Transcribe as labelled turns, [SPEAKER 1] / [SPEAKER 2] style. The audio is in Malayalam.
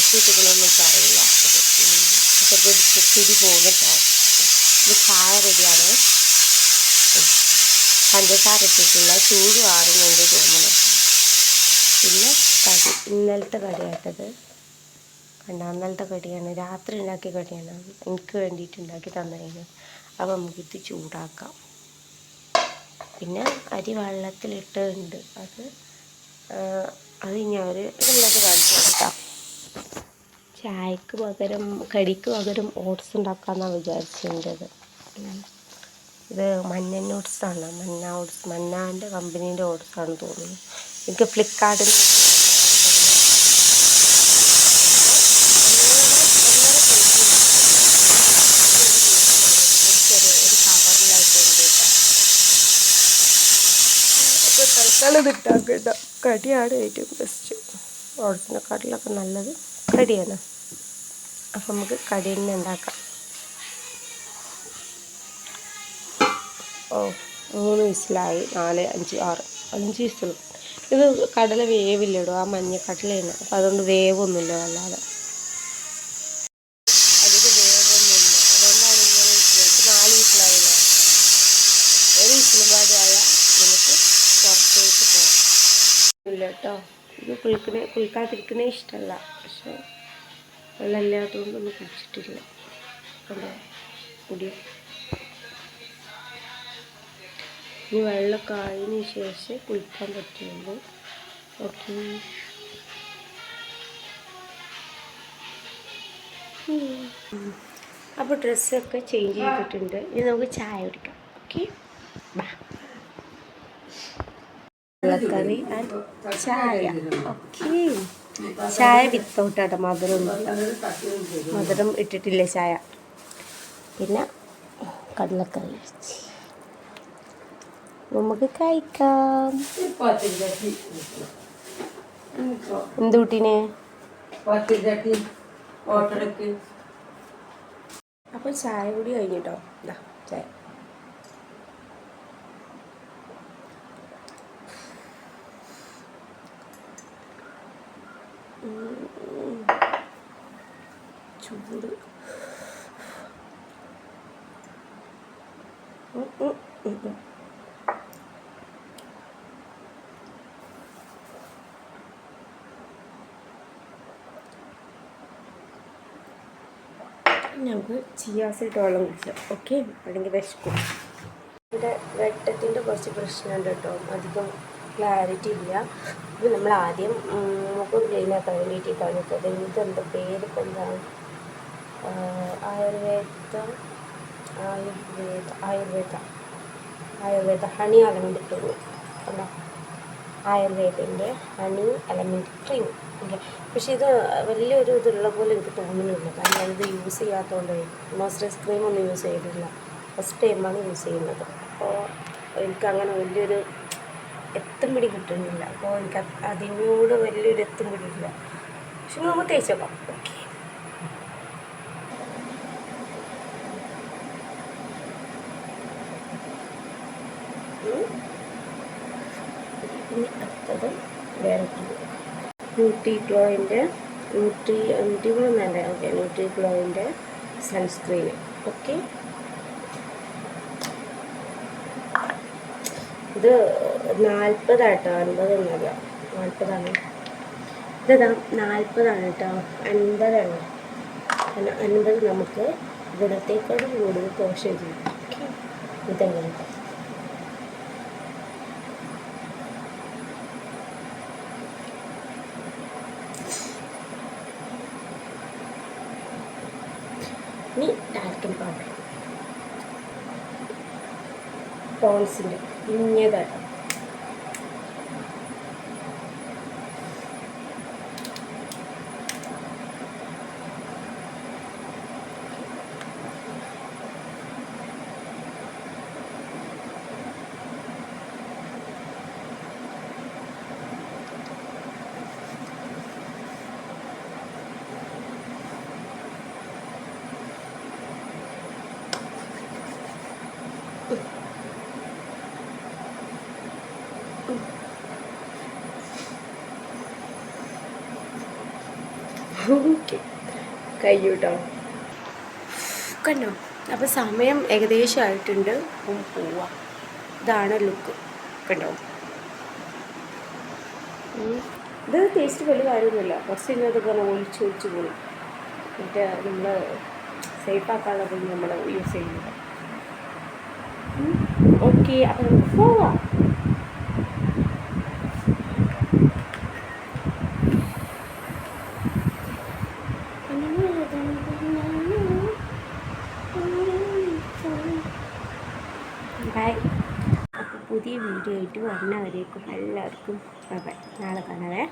[SPEAKER 1] വെച്ചിട്ടൊന്നും അറിയില്ല ചിലപ്പോൾ പിടി പോകുന്നിട്ടോ ഇത് ചായ റെഡിയാണ്. പഞ്ചസാര ഇട്ടിട്ടില്ല. ചൂട് ആറുന്നുണ്ട് തോന്നുന്നു. പിന്നെ കടി. ഇന്നലത്തെ കടിയായിട്ടത് കണ്ട? ഇന്നലത്തെ കടിയാണ്. രാത്രി ഉണ്ടാക്കിയ കടിയാണ്. എനിക്ക് വേണ്ടിയിട്ട് ഉണ്ടാക്കി തന്നതിന്. അപ്പം നമുക്കിത് ചൂടാക്കാം. പിന്നെ അരി വെള്ളത്തിലിട്ടുണ്ട്. അത് അത് ഞാൻ ഒരു വെള്ളത്തിൽ കാണിച്ചു കൊടുക്കാം ചായക്ക് പകരം കടിക്ക് പകരം ഓട്സ് ഉണ്ടാക്കാമെന്നാണ് വിചാരിച്ചിട്ടുള്ളത് ഇത് ഇത് ഓട്സ് ഓട്സാണ് മഞ്ഞ ഓട്സ് മഞ്ഞാന്റെ കമ്പനീന്റെ ഓട്സാണ് തോന്നുന്നു. എനിക്ക് ഫ്ലിപ്കാർട്ടിൽ തൽക്കാലം ഇട്ടാക്കട്ടോ കടിയാണ് ഏറ്റവും ബെസ്റ്റ് ഓട്സിനെക്കാട്ടിലൊക്കെ നല്ലത്. കടിയാണ് അപ്പം നമുക്ക് കടിയിൽ നിന്ന് ഉണ്ടാക്കാം. ഓ മൂന്ന് വിസിലായി. നാല് അഞ്ച് ആറ്. അഞ്ച് വിസിൽ. ഇത് കടല വേവില്ലടോ? ആ മഞ്ഞ കടലയാണ്. അപ്പം അതുകൊണ്ട് വേവൊന്നുമില്ല വല്ലാതെ. അതിന് വേവൊന്നുമില്ല. അതുകൊണ്ടാണ് ഇങ്ങനെ വിസിൽ നാല് വിസിലായില്ലേ? ഒരു വിസിലും പാടി ആയാൽ നമുക്ക് പുറത്തേക്ക് പോകാം. ഇല്ല കേട്ടോ. ഇത് കുളിക്കണേ കുളിക്കാതിരിക്കണേ ഇഷ്ടമല്ല പക്ഷെ വെള്ളമില്ലാത്തതുകൊണ്ടൊന്നും കുളിച്ചിട്ടില്ല കണ്ടോ കുടിയോ ഇനി വെള്ളമൊക്കെ ആയതിനു ശേഷം കുളിക്കാൻ പറ്റുള്ളൂ. ഓക്കെ. അപ്പോൾ ഡ്രസ്സൊക്കെ ചേഞ്ച് ചെയ്തിട്ടുണ്ട്. ഇനി നമുക്ക് ചായ കുടിക്കാം. ഓക്കെ. വെള്ളക്കറി ആൻഡ് ചായ. ഓക്കെ ചായ വിത്തൗട്ട് ആട്ടോ മധുരം. മധുരം ഇട്ടിട്ടില്ല ചായ? പിന്നെ കടലക്കറി നമുക്ക് കഴിക്കാം. എന്തുട്ടിന്
[SPEAKER 2] അപ്പൊ
[SPEAKER 1] അപ്പോൾ ചായ കൂടി കഴിഞ്ഞിട്ടോ? ഇതാ ചായ. ചൂട്. ഞങ്ങൾക്ക് ചിയാസിട്ട് വെള്ളം കുടിച്ചു ഓക്കെ അല്ലെങ്കിൽ വിശക്കും. ഇവിടെ വെട്ടത്തിന്റെ കുറച്ച് പ്രശ്നമുണ്ട് കേട്ടോ. അധികം ക്ലാരിറ്റി ഇല്ല. അപ്പോൾ നമ്മൾ ആദ്യം മുഖം ക്ലീൻ ആക്കാൻ വേണ്ടിയിട്ട് കാണിക്കുന്നത് ഇതെന്താ പേര് ഇപ്പം എന്താണ്? ആഹ്, Ayurveda Ayurveda Ayurveda honey element cream അല്ല ആയുർവേദന്റെ ഹണി അലമെന്റ് ക്രീം ഓക്കെ പക്ഷേ ഇത് വലിയൊരു ഇതുള്ള പോലെ എനിക്ക് തോന്നുന്നില്ല. കാരണം ഇത് യൂസ് ചെയ്യാത്തതുകൊണ്ട് മോയ്സ്ചറൈസ് ക്രീം ഒന്നും യൂസ് ചെയ്തിട്ടില്ല ഫസ്റ്റ് ടൈമാണ് യൂസ് ചെയ്യുന്നത്. അപ്പോൾ എനിക്കങ്ങനെ വലിയൊരു എത്തും പിടി കിട്ടുന്നില്ല. അപ്പോൾ എനിക്ക് അത് അതിനോട് വലിയൊരു എത്തും പിടിയില്ല. പക്ഷെ നമുക്ക് തേച്ചേക്കാം ഓക്കെ ഇനി അടുത്തത് വേറെ ന്യൂട്രി ഗ്ലോയിന്റെ ന്യൂട്രി ന്യൂട്രി ഗ്ലോ വേണ്ട. ഓക്കെ ന്യൂട്രി ഗ്ലോയിന്റെ സൺസ്ക്രീന് ഓക്കെ. ഇത് നാൽപ്പതാട്ടോ അൻപതൊന്നുമല്ല നാൽപ്പതാണ്? ഇതാ നാൽപ്പതാണ് കേട്ടോ. അൻപതാണ്. അൻപത് നമുക്ക് ഗുണത്തേക്കാളും കൂടുതൽ ദോഷം ചെയ്യും. ഓക്കെ. ഇതെങ്ങനെ ഇനി ടാൽക്കൻ പൗഡർ പോൺസിന്റെ ഇഞ്ഞതാട്ടോ ഓക്കെ. കഴിയൂ കണ്ടോ? അപ്പോൾ സമയം ഏകദേശം ആയിട്ടുണ്ട് അപ്പം പോവാം. ഇതാണ് ലുക്ക് കണ്ടോ? ഇത് ടേസ്റ്റ് വലിയ കാര്യമൊന്നുമില്ല. കുറച്ച് ഇന്നത് പോലെ ഒളിച്ച് ഒളിച്ച് പോയി. എന്നിട്ട് നമ്മൾ സേഫാക്കാനുള്ള നമ്മൾ യൂസ് ചെയ്യുന്നില്ല. നമുക്ക് പോവാം പുതിയ വീഡിയോ ആയിട്ട് വരുന്നവരേക്കും എല്ലാവർക്കും നാളെ കാണാവേ